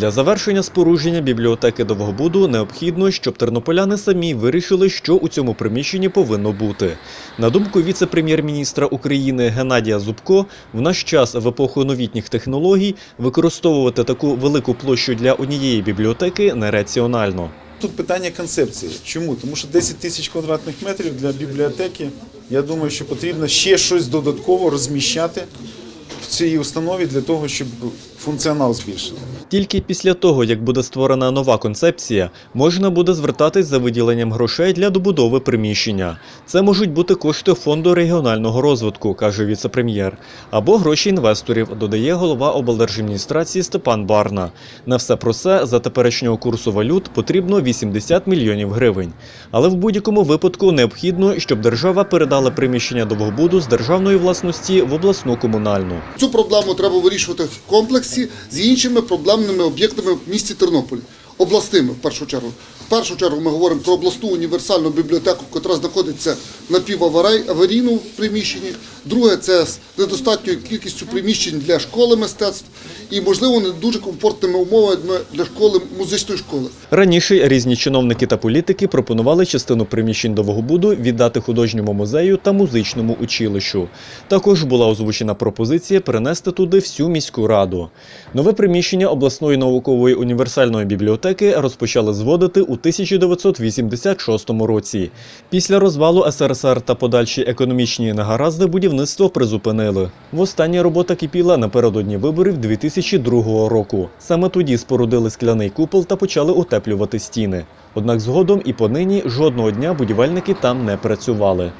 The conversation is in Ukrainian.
Для завершення спорудження бібліотеки Довгобуду необхідно, щоб тернополяни самі вирішили, що у цьому приміщенні повинно бути. На думку віце-прем'єр-міністра України Геннадія Зубко, в наш час в епоху новітніх технологій використовувати таку велику площу для однієї бібліотеки нераціонально. Тут питання концепції. Чому? Тому що 10 тисяч квадратних метрів для бібліотеки, я думаю, що потрібно ще щось додатково розміщати в цій установі для того, щоб функціонал збільшити. Тільки після того, як буде створена нова концепція, можна буде звертатись за виділенням грошей для добудови приміщення. Це можуть бути кошти фонду регіонального розвитку, каже віце-прем'єр, або гроші інвесторів, додає голова облдержадміністрації Степан Барна. На все про це за теперішнього курсу валют потрібно 80 мільйонів гривень. Але в будь-якому випадку необхідно, щоб держава передала приміщення Довгобуду з державної власності в обласну комунальну. Цю проблему треба вирішувати в комплексі з іншими проблемними об'єктами в місті Тернополі, обласними в першу чергу. В першу чергу ми говоримо про обласну універсальну бібліотеку, яка знаходиться напіваварійному приміщенні. Друге це з недостатньою кількістю приміщень для школи мистецтв і, можливо, не дуже комфортними умовами для школи музичної школи. Раніше різні чиновники та політики пропонували частину приміщень Довгобуду віддати художньому музею та музичному училищу. Також була озвучена пропозиція перенести туди всю міську раду. Нове приміщення обласної наукової універсальної бібліотеки розпочали зводити у 1986 році. Після розвалу СРСР та подальші економічні негаразди будівництво призупинили. Востаннє робота кипіла напередодні виборів 2002 року. Саме тоді спорудили скляний купол та почали утеплювати стіни. Однак згодом і понині жодного дня будівельники там не працювали.